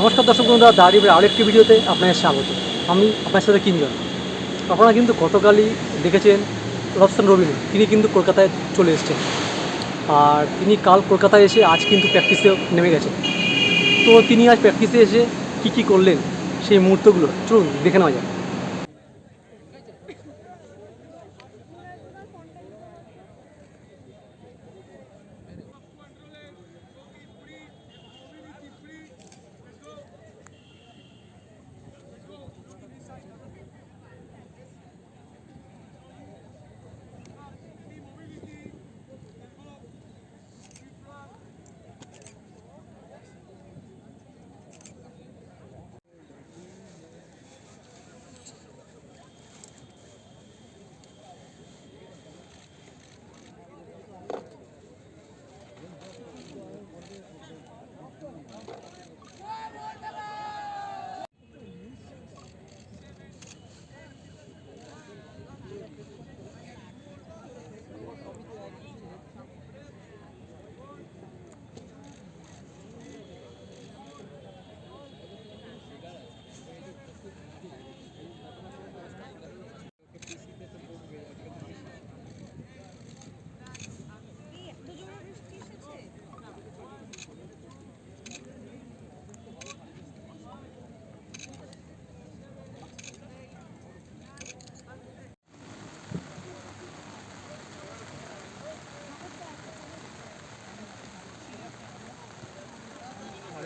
নমস্কার দর্শক বন্ধুরা দাঁড়িয়ে আরেকটি ভিডিওতে আপনাদের স্বাগত। আমি আপনার সাথে কিনজন আপনারা কিন্তু গতকালই দেখেছেন রবসান রবিন তিনি কিন্তু কলকাতায় চলে এসেছেন। আর তিনি কাল কলকাতায় এসে আজ কিন্তু প্র্যাকটিসে নেমে গেছেন। তো তিনি আজ প্র্যাকটিসে এসে কি কি করলেন সেই মুহূর্তগুলো, চলুন দেখে নেওয়া যাক।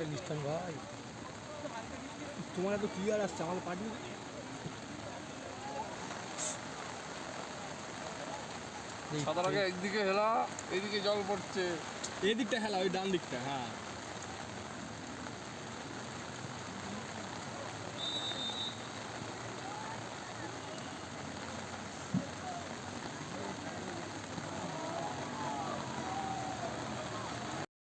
আরে লিস্টান ভাই। তোমার এত ক্লিয়ার আসছে আমাকে পাঠিয়ে সাঁতারাকে একদিকে হেলা এদিকে জল পড়ছে। এদিকটা দিকটা হেলা ওই ডান দিকটা হ্যাঁ।